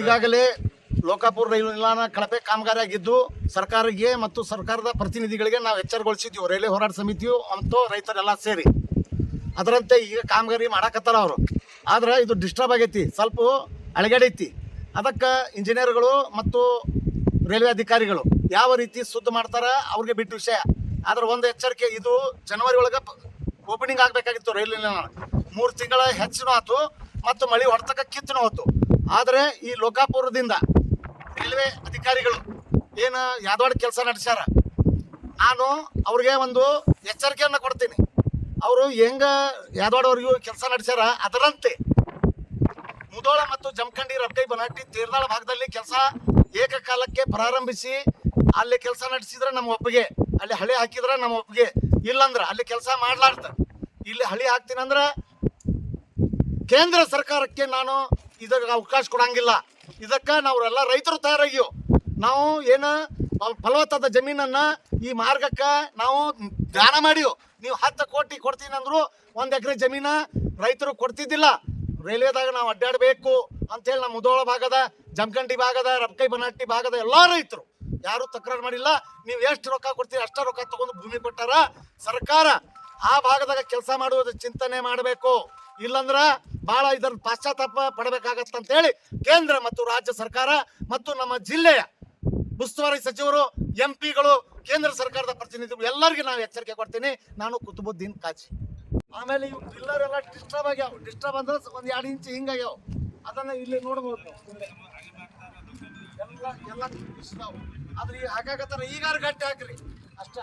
ಈಗಾಗಲೇ ಲೋಕಾಪುರ ರೈಲು ನಿಲ್ದಾಣ ಕಳಪೆ ಕಾಮಗಾರಿ ಆಗಿದ್ದು ಸರ್ಕಾರಕ್ಕೆ ಮತ್ತು ಸರ್ಕಾರದ ಪ್ರತಿನಿಧಿಗಳಿಗೆ ನಾವು ಎಚ್ಚರಗೊಳಿಸಿದ್ದೀವಿ. ರೈಲ್ವೆ ಹೋರಾಟ ಸಮಿತಿಯು ಮತ್ತು ರೈತರೆಲ್ಲ ಸೇರಿ. ಅದರಂತೆ ಈಗ ಕಾಮಗಾರಿ ಮಾಡಾಕತ್ತಾರ ಅವರು. ಆದ್ರೆ ಇದು ಡಿಸ್ಟರ್ಬ್ ಆಗೈತಿ. ಸ್ವಲ್ಪ ಅಳಗಡೈತಿ ಅದಕ್ಕೆ ಇಂಜಿನಿಯರ್ಗಳು ಮತ್ತು ರೈಲ್ವೆ ಅಧಿಕಾರಿಗಳು ಯಾವ ರೀತಿ ಸುದ್ದಿ ಮಾಡ್ತಾರೆ ಅವ್ರಿಗೆ ಬಿಟ್ಟು ವಿಷಯ. ಆದ್ರೆ ಒಂದು ಎಚ್ಚರಿಕೆ, ಇದು ಜನವರಿ ಒಳಗೆ ಓಪನಿಂಗ್ ಆಗಬೇಕಾಗಿತ್ತು ರೈಲು ನಿಲ್ದಾಣ. ಮೂರು ತಿಂಗಳ ಹೆಚ್ಚಿನ ಆಯ್ತು ಮತ್ತು ಮಳೆ ಹೊಡ್ತಕ್ಕ ಕಿತ್ತನೂ ಹೋಯ್ತು ಆದರೆ ಈ ಲೋಕಾಪುರದಿಂದ ರೈಲ್ವೆ ಅಧಿಕಾರಿಗಳು ಏನು ಯಾದವಾಡ ಕೆಲಸ ನಡೆಸ್ಯಾರ, ನಾನು ಅವ್ರಿಗೆ ಒಂದು ಎಚ್ಚರಿಕೆಯನ್ನು ಕೊಡ್ತೀನಿ. ಅವರು ಹೆಂಗ ಯಾದವಾಡವರೆಗೂ ಕೆಲಸ ನಡೆಸ್ಯಾರ, ಅದರಂತೆ ಮುದೋಳ ಮತ್ತು ಜಮಖಂಡಿ ರಬ್ಕೈ ಬನಾಟಿ ತೀರ್ನಾಳ ಭಾಗದಲ್ಲಿ ಕೆಲಸ ಏಕಕಾಲಕ್ಕೆ ಪ್ರಾರಂಭಿಸಿ, ಅಲ್ಲಿ ಕೆಲಸ ನಡೆಸಿದ್ರೆ ನಮ್ಮ ಒಪ್ಪಿಗೆ, ಅಲ್ಲಿ ಹಳಿ ಹಾಕಿದ್ರೆ ನಮ್ಮ ಒಪ್ಪಿಗೆ, ಇಲ್ಲಂದ್ರೆ ಅಲ್ಲಿ ಕೆಲಸ ಮಾಡಲಾರ್ದ. ಇಲ್ಲಿ ಹಳಿ ಹಾಕ್ತೀನಂದ್ರ ಕೇಂದ್ರ ಸರ್ಕಾರಕ್ಕೆ ನಾನು ಇದಕ್ಕೆ ಅವಕಾಶ ಕೊಡಂಗಿಲ್ಲ. ಇದಕ್ಕೆ ನಾವೆಲ್ಲ ರೈತರು ತಯಾರಾಗಿವು ನಾವು ಏನು ಫಲ- ಫಲವತ್ತಾದ ಜಮೀನನ್ನ ಈ ಮಾರ್ಗಕ್ಕೆ ನಾವು ದಾನ ಮಾಡಿವು ನೀವು ಹತ್ತು ಕೋಟಿ ಕೊಡ್ತೀನಿ ಅಂದ್ರು ಒಂದು ಎಕರೆ ಜಮೀನ ರೈತರು ಕೊಡ್ತಿದ್ದಿಲ್ಲ. ರೈಲ್ವೆದಾಗ ನಾವು ಅಡ್ಡಾಡಬೇಕು ಅಂತೇಳಿ ನಮ್ಮ ಮುದೋಳ ಭಾಗದ, ಜಮಖಂಡಿ ಭಾಗದ, ರಬ್ಕೈ ಬನಹಟ್ಟಿ ಭಾಗದ ಎಲ್ಲ ರೈತರು. ಯಾರು ತಕರಾರು ಮಾಡಿಲ್ಲ. ನೀವು ಎಷ್ಟು ರೊಕ್ಕ ಕೊಡ್ತೀರಿ ಅಷ್ಟ ರೊಕ್ಕ ತಗೊಂಡು ಭೂಮಿ ಕೊಟ್ಟಾರ ಸರ್ಕಾರ ಆ ಭಾಗದಾಗ ಕೆಲಸ ಮಾಡುವುದು ಚಿಂತನೆ ಮಾಡಬೇಕು. ಇಲ್ಲಂದ್ರ ಬಹಳ ಇದರ ಪಾಶ್ಚಾತ್ತಾಪ ಪಡಬೇಕಾಗತ್ತಂತ ಹೇಳಿ ಕೇಂದ್ರ ಮತ್ತು ರಾಜ್ಯ ಸರ್ಕಾರ ಮತ್ತು ನಮ್ಮ ಜಿಲ್ಲೆಯ ಉಸ್ತುವಾರಿ ಸಚಿವರು, ಎಂ ಪಿಗಳು, ಕೇಂದ್ರ ಸರ್ಕಾರದ ಪ್ರತಿನಿಧಿಗಳು ಎಲ್ಲರಿಗೂ ನಾನು ಎಚ್ಚರಿಕೆ ಕೊಡ್ತೀನಿ. ನಾನು ಕುತುಬುದ್ದೀನ್ ಕಾಜಿ. ಆಮೇಲೆ ಇವು ಪಿಲ್ಲರ್ ಎಲ್ಲ ಡಿಸ್ಟರ್ಬ್ ಆಗ್ಯಾವ. ಡಿಸ್ಟರ್ಬ್ ಅಂದ್ರೆ ಒಂದು ಎರಡು ಇಂಚ್ ಹಿಂಗಾಗ್ಯಾವ ಅದನ್ನ ಇಲ್ಲಿ ನೋಡ್ಬೋದು ಎಲ್ಲ ಎಲ್ಲ. ಆದ್ರೆ ಈಗ ಹಾಕಾಕತ್ತಾರ ಈಗಾರು ಗಟ್ಟಿ ಹಾಕ್ರಿ. ಅಷ್ಟ.